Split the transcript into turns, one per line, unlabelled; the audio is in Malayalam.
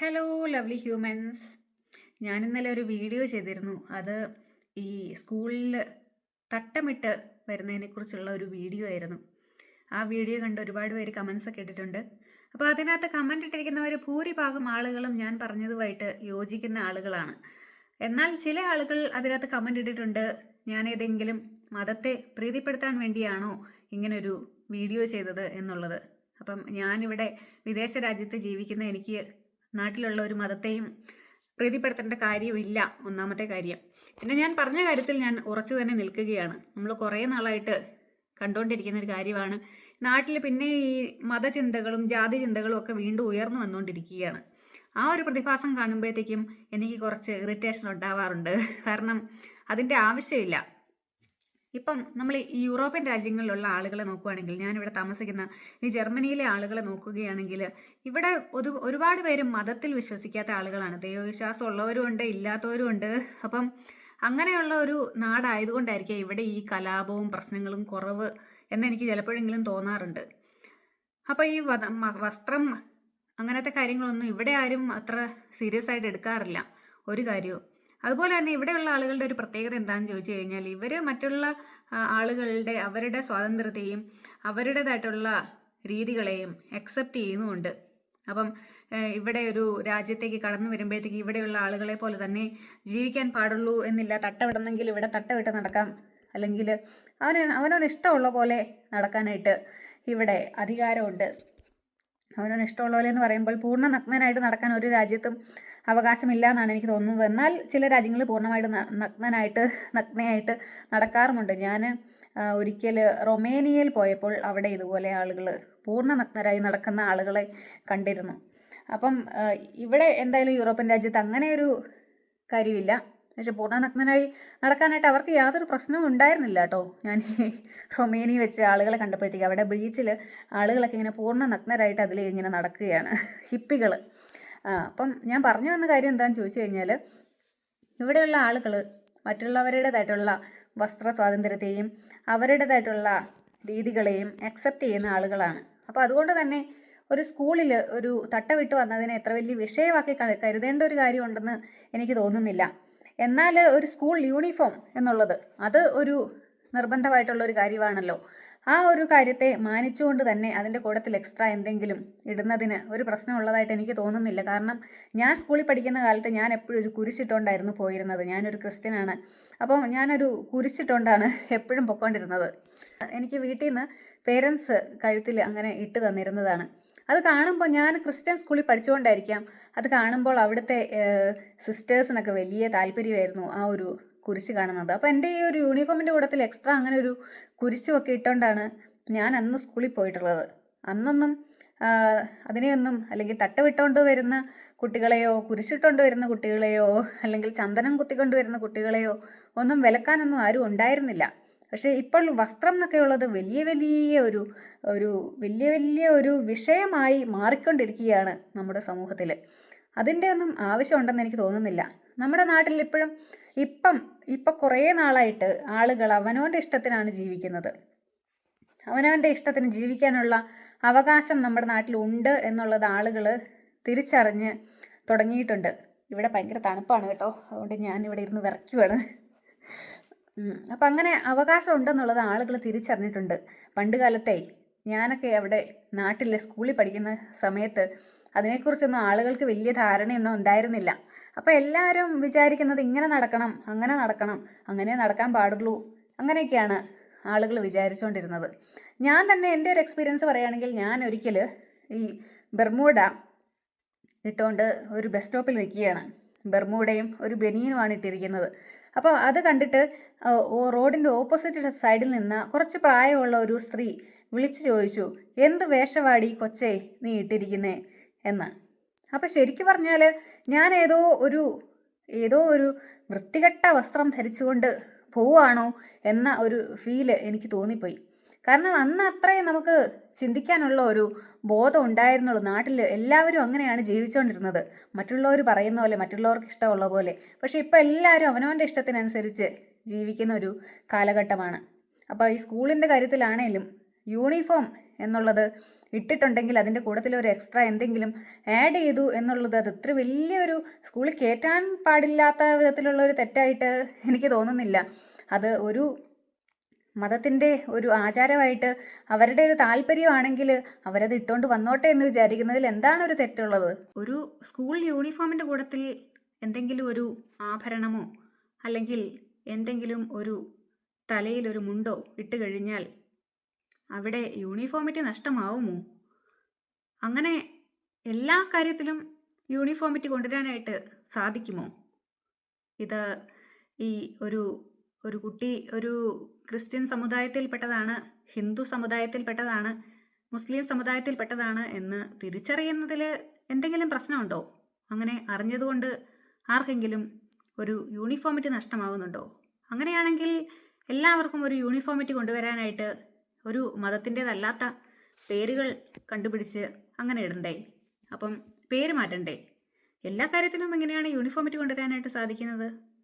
ഹലോ ലവ്ലി ഹ്യൂമൻസ് ഞാൻ ഇന്നലെ ഒരു വീഡിയോ ചെയ്തിരുന്നു. അത് ഈ സ്കൂളിൽ തട്ടമിട്ട് വരുന്നതിനെക്കുറിച്ചുള്ള ഒരു വീഡിയോ ആയിരുന്നു. ആ വീഡിയോ കണ്ട് ഒരുപാട് പേര് കമൻസ് ഒക്കെ ഇട്ടിട്ടുണ്ട്. അപ്പോൾ അതിനകത്ത് കമന്റ് ഇട്ടിരിക്കുന്നവർ ഭൂരിഭാഗം ആളുകളും ഞാൻ പറഞ്ഞതുമായിട്ട് യോജിക്കുന്ന ആളുകളാണ്. എന്നാൽ ചില ആളുകൾ അതിനകത്ത് കമന്റ് ഇട്ടിട്ടുണ്ട്. ഞാൻ ഏതെങ്കിലും മതത്തെ പ്രീതിപ്പെടുത്താൻ വേണ്ടിയാണോ ഇങ്ങനൊരു വീഡിയോ ചെയ്തത് എന്നുള്ളത്. അപ്പം ഞാനിവിടെ വിദേശ രാജ്യത്ത് ജീവിക്കുന്ന എനിക്ക് നാട്ടിലുള്ള ഒരു മതത്തെയും പ്രീതിപ്പെടുത്തേണ്ട കാര്യമില്ല ഒന്നാമത്തെ കാര്യം. പിന്നെ ഞാൻ പറഞ്ഞ കാര്യത്തിൽ ഞാൻ ഉറച്ചു തന്നെ നിൽക്കുകയാണ്. നമ്മൾ കുറേ നാളായിട്ട് കണ്ടുകൊണ്ടിരിക്കുന്ന ഒരു കാര്യമാണ്. നാട്ടിൽ പിന്നെ ഈ മതചിന്തകളും ജാതി ചിന്തകളും ഒക്കെ വീണ്ടും ഉയർന്നു വന്നുകൊണ്ടിരിക്കുകയാണ്. ആ ഒരു പ്രതിഭാസം കാണുമ്പോഴത്തേക്കും എനിക്ക് കുറച്ച് ഇറിറ്റേഷൻ ഉണ്ടാവാറുണ്ട്. കാരണം അതിന്റെ ആവശ്യമില്ല. ഇപ്പം നമ്മൾ ഈ യൂറോപ്യൻ രാജ്യങ്ങളിലുള്ള ആളുകളെ നോക്കുകയാണെങ്കിൽ ഞാനിവിടെ താമസിക്കുന്ന ഈ ജർമ്മനിയിലെ ആളുകളെ നോക്കുകയാണെങ്കിൽ ഇവിടെ ഒരു ഒരുപാട് പേര് മതത്തിൽ വിശ്വസിക്കാത്ത ആളുകളാണ്. ദൈവവിശ്വാസം ഉള്ളവരും ഉണ്ട് ഇല്ലാത്തവരും ഉണ്ട്. അപ്പം അങ്ങനെയുള്ള ഒരു നാടായതുകൊണ്ടായിരിക്കും ഇവിടെ ഈ കലാപവും പ്രശ്നങ്ങളും കുറവ് എന്നെനിക്ക് ചിലപ്പോഴെങ്കിലും തോന്നാറുണ്ട്. അപ്പോൾ ഈ വസ്ത്രം അങ്ങനത്തെ കാര്യങ്ങളൊന്നും ഇവിടെ ആരും അത്ര സീരിയസ് ആയിട്ട് എടുക്കാറില്ല. ഒരു കാര്യവും. അതുപോലെ തന്നെ ഇവിടെയുള്ള ആളുകളുടെ ഒരു പ്രത്യേകത എന്താണെന്ന് ചോദിച്ചു കഴിഞ്ഞാൽ ഇവർ മറ്റുള്ള ആളുകളുടെ അവരുടെ സ്വാതന്ത്ര്യത്തെയും അവരുടേതായിട്ടുള്ള രീതികളെയും അക്സെപ്റ്റ് ചെയ്യുന്നുമുണ്ട്. അപ്പം ഇവിടെ ഒരു രാജ്യത്തേക്ക് കടന്നു വരുമ്പോഴത്തേക്ക് ഇവിടെയുള്ള ആളുകളെ പോലെ തന്നെ ജീവിക്കാൻ പാടുള്ളൂ എന്നില്ല തട്ടവിടണമെങ്കിൽ ഇവിടെ തട്ടവിട്ട് നടക്കാം അല്ലെങ്കിൽ അവന് അവനവന് ഇഷ്ടമുള്ള പോലെ നടക്കാനായിട്ട് ഇവിടെ അധികാരമുണ്ട്. അവനവന് ഇഷ്ടമുള്ള പോലെ എന്ന് പറയുമ്പോൾ പൂർണ നഗ്നനായിട്ട് നടക്കാൻ ഒരു രാജ്യത്തും അവകാശമില്ല എന്നാണ് എനിക്ക് തോന്നുന്നത്. എന്നാൽ ചില രാജ്യങ്ങൾ പൂർണമായിട്ട് നഗ്നനായിട്ട് നഗ്നയായിട്ട് നടക്കാറുമുണ്ട്. ഞാൻ ഒരിക്കൽ റൊമേനിയയിൽ പോയപ്പോൾ അവിടെ ഇതുപോലെ ആളുകൾ പൂർണ നഗ്നരായി നടക്കുന്ന ആളുകളെ കണ്ടിരുന്നു. അപ്പം ഇവിടെ എന്തായാലും യൂറോപ്യൻ രാജ്യത്ത് അങ്ങനെ ഒരു കാര്യമില്ല. പക്ഷെ പൂർണ നഗ്നനായി നടക്കാനായിട്ട് അവർക്ക് യാതൊരു പ്രശ്നവും ഉണ്ടായിരുന്നില്ല കേട്ടോ. ഞാൻ റൊമേനി വെച്ച് ആളുകളെ കണ്ടപ്പോഴത്തേക്ക് അവിടെ ബീച്ചിൽ ആളുകളൊക്കെ ഇങ്ങനെ പൂർണ നഗ്നരായിട്ട് അതിൽ ഇങ്ങനെ നടക്കുകയാണ്. ഹിപ്പികൾ അപ്പം ഞാൻ പറഞ്ഞു വന്ന കാര്യം എന്താണെന്ന് ചോദിച്ചു കഴിഞ്ഞാൽ ഇവിടെയുള്ള ആളുകൾ മറ്റുള്ളവരുടേതായിട്ടുള്ള വസ്ത്ര സ്വാതന്ത്ര്യത്തെയും അവരുടേതായിട്ടുള്ള രീതികളെയും അക്സെപ്റ്റ് ചെയ്യുന്ന ആളുകളാണ്. അപ്പോൾ അതുകൊണ്ട് തന്നെ ഒരു സ്കൂളിൽ ഒരു തട്ട വിട്ട് വന്നതിനെ എത്ര വലിയ വിഷയമാക്കി കരുതേണ്ട ഒരു കാര്യമുണ്ടെന്ന് എനിക്ക് തോന്നുന്നില്ല. എന്നാൽ ഒരു സ്കൂൾ യൂണിഫോം എന്നുള്ളത് അത് ഒരു നിർബന്ധമായിട്ടുള്ള ഒരു കാര്യമാണല്ലോ. ആ ഒരു കാര്യത്തെ മാനിച്ചുകൊണ്ട് തന്നെ അതിന്റെ കൂടത്തിൽ എക്സ്ട്രാ എന്തെങ്കിലും ഇടുന്നതിന് ഒരു പ്രശ്നമുള്ളതായിട്ട് എനിക്ക് തോന്നുന്നില്ല. കാരണം ഞാൻ സ്കൂളിൽ പഠിക്കുന്ന കാലത്ത് ഞാൻ എപ്പോഴും ഒരു കുരിശിട്ടുകൊണ്ടായിരുന്നു പോയിരുന്നത്. ഞാനൊരു ക്രിസ്ത്യനാണ് അപ്പം ഞാനൊരു കുരിശിട്ടുകൊണ്ടാണ് എപ്പോഴും പൊക്കോണ്ടിരുന്നത്. എനിക്ക് വീട്ടിൽ നിന്ന് പേരൻസ് കഴുത്തിൽ അങ്ങനെ ഇട്ട് തന്നിരുന്നതാണ്. അത് കാണുമ്പോൾ ഞാൻ ക്രിസ്ത്യൻ സ്കൂളിൽ പഠിച്ചുകൊണ്ടായിരിക്കാം. അത് കാണുമ്പോൾ അവിടുത്തെ സിസ്റ്റേഴ്സിനൊക്കെ വലിയ താല്പര്യമായിരുന്നു ആ ഒരു കുരിശ് കാണുന്നത്. അപ്പോൾ എന്റെ ഈ ഒരു യൂണിഫോമിന്റെ കൂട്ടത്തിൽ എക്സ്ട്രാ അങ്ങനെ ഒരു കുരിശുമൊക്കെ ഇട്ടുകൊണ്ടാണ് ഞാൻ അന്ന് സ്കൂളിൽ പോയിട്ടുള്ളത്. അന്നൊന്നും അതിനെയൊന്നും അല്ലെങ്കിൽ തട്ടവിട്ടുകൊണ്ട് വരുന്ന കുട്ടികളെയോ കുരിശിട്ടുകൊണ്ട് വരുന്ന കുട്ടികളെയോ അല്ലെങ്കിൽ ചന്ദനം കുത്തിക്കൊണ്ട് വരുന്ന കുട്ടികളെയോ ഒന്നും വിലക്കാനൊന്നും ആരും ഉണ്ടായിരുന്നില്ല. പക്ഷേ ഇപ്പോൾ വസ്ത്രം എന്നൊക്കെ ഉള്ളത് വലിയ വലിയ ഒരു ഒരു വലിയ വലിയ ഒരു വിഷയമായി മാറിക്കൊണ്ടിരിക്കുകയാണ് നമ്മുടെ സമൂഹത്തിൽ. അതിന്റെ ഒന്നും ആവശ്യമുണ്ടെന്ന് എനിക്ക് തോന്നുന്നില്ല. നമ്മുടെ നാട്ടിൽ ഇപ്പോഴും ഇപ്പം ഇപ്പം കുറേ നാളായിട്ട് ആളുകൾ അവനവന്റെ ഇഷ്ടത്തിനാണ് ജീവിക്കുന്നത്. അവനവന്റെ ഇഷ്ടത്തിന് ജീവിക്കാനുള്ള അവകാശം നമ്മുടെ നാട്ടിലുണ്ട് എന്നുള്ളത് ആളുകൾ തിരിച്ചറിഞ്ഞ് തുടങ്ങിയിട്ടുണ്ട്. ഇവിടെ ഭയങ്കര തണുപ്പാണ് കേട്ടോ. അതുകൊണ്ട് ഞാൻ ഇവിടെ ഇരുന്ന് വിറയ്ക്കുവാണ്. അപ്പം അങ്ങനെ അവകാശം ഉണ്ടെന്നുള്ളത് ആളുകൾ തിരിച്ചറിഞ്ഞിട്ടുണ്ട്. പണ്ട് കാലത്തെ ഞാനൊക്കെ അവിടെ നാട്ടിലെ സ്കൂളിൽ പഠിക്കുന്ന സമയത്ത് അതിനെക്കുറിച്ചൊന്നും ആളുകൾക്ക് വലിയ ധാരണയൊന്നും ഉണ്ടായിരുന്നില്ല. അപ്പോൾ എല്ലാവരും വിചാരിക്കുന്നത് ഇങ്ങനെ നടക്കണം അങ്ങനെ നടക്കണം അങ്ങനെ നടക്കാൻ പാടുള്ളൂ അങ്ങനെയൊക്കെയാണ് ആളുകൾ വിചാരിച്ചുകൊണ്ടിരുന്നത് ഞാൻ തന്നെ എന്റെ ഒരു എക്സ്പീരിയൻസ് പറയുകയാണെങ്കിൽ ഞാൻ ഒരിക്കൽ ഈ ബെർമൂഡ ഇട്ടുകൊണ്ട് ഒരു ബസ് സ്റ്റോപ്പിൽ നിൽക്കുകയാണ്. ബെർമൂഡയും ഒരു ബനിയനുമാണ് ഇട്ടിരിക്കുന്നത്. അപ്പോൾ അത് കണ്ടിട്ട് റോഡിന്റെ ഓപ്പോസിറ്റ് സൈഡിൽ നിന്ന് കുറച്ച് പ്രായമുള്ള ഒരു സ്ത്രീ വിളിച്ചു ചോദിച്ചു എന്ത് വേഷവാടി കൊച്ചേ നീ ഇട്ടിരിക്കുന്നേ? എന്ന്. അപ്പം ശരിക്കു പറഞ്ഞാൽ ഞാൻ ഏതോ ഒരു ഏതോ ഒരു വൃത്തികെട്ട വസ്ത്രം ധരിച്ചുകൊണ്ട് പോവുകയാണോ എന്ന ഒരു ഫീൽ എനിക്ക് തോന്നിപ്പോയി. കാരണം അന്ന് അത്രയും നമുക്ക് ചിന്തിക്കാനുള്ള ഒരു ബോധം ഉണ്ടായിരുന്നുള്ളൂ. നാട്ടിൽ എല്ലാവരും അങ്ങനെയാണ് ജീവിച്ചുകൊണ്ടിരുന്നത് മറ്റുള്ളവർ പറയുന്ന പോലെ മറ്റുള്ളവർക്ക് ഇഷ്ടമുള്ള പോലെ. പക്ഷേ ഇപ്പോൾ എല്ലാവരും അവനവന്റെ ഇഷ്ടത്തിനനുസരിച്ച് ജീവിക്കുന്ന ഒരു കാലഘട്ടമാണ്. അപ്പോൾ ഈ സ്കൂളിന്റെ കാര്യത്തിലാണേലും യൂണിഫോം എന്നുള്ളത് ഇട്ടിട്ടുണ്ടെങ്കിൽ അതിന്റെ കൂടത്തിൽ ഒരു എക്സ്ട്രാ എന്തെങ്കിലും ആഡ് ചെയ്തു എന്നുള്ളത് അത് ഇത്ര വലിയൊരു സ്കൂളിൽ കയറ്റാൻ പാടില്ലാത്ത വിധത്തിലുള്ള ഒരു തെറ്റായിട്ട് എനിക്ക് തോന്നുന്നില്ല. അത് ഒരു മതത്തിന്റെ ഒരു ആചാരമായിട്ട് അവരുടെ ഒരു താല്പര്യമാണെങ്കിൽ അവരത് ഇട്ടുകൊണ്ട് വന്നോട്ടെ എന്ന് വിചാരിക്കുന്നതിൽ എന്താണ് ഒരു തെറ്റുള്ളത്? ഒരു സ്കൂൾ യൂണിഫോമിന്റെ കൂടത്തിൽ എന്തെങ്കിലും ഒരു ആഭരണമോ അല്ലെങ്കിൽ എന്തെങ്കിലും ഒരു തലയിൽ ഒരു മുണ്ടോ ഇട്ട് കഴിഞ്ഞാൽ അവിടെ യൂണിഫോമിറ്റി നഷ്ടമാവുമോ? അങ്ങനെ എല്ലാ കാര്യത്തിലും യൂണിഫോമിറ്റി കൊണ്ടുവരാനായിട്ട് സാധിക്കുമോ? ഇത് ഈ ഒരു ഒരു കുട്ടി ഒരു ക്രിസ്ത്യൻ സമുദായത്തിൽപ്പെട്ടതാണ് ഹിന്ദു സമുദായത്തിൽപ്പെട്ടതാണ് മുസ്ലിം സമുദായത്തിൽപ്പെട്ടതാണ് എന്ന് തിരിച്ചറിയുന്നതിൽ എന്തെങ്കിലും പ്രശ്നമുണ്ടോ? അങ്ങനെ അറിഞ്ഞതുകൊണ്ട് ആർക്കെങ്കിലും ഒരു യൂണിഫോമിറ്റി നഷ്ടമാകുന്നുണ്ടോ അങ്ങനെയാണെങ്കിൽ എല്ലാവർക്കും ഒരു യൂണിഫോമിറ്റി കൊണ്ടുവരാനായിട്ട് ഒരു മതത്തിന്റേതല്ലാത്ത പേരുകൾ കണ്ടുപിടിച്ച് അങ്ങനെ ഇടണ്ടേ? അപ്പം പേര് മാറ്റണ്ടേ? എല്ലാ കാര്യത്തിലും എങ്ങനെയാണ് യൂണിഫോമിറ്റി കൊണ്ടുവരാനായിട്ട് സാധിക്കുന്നത്?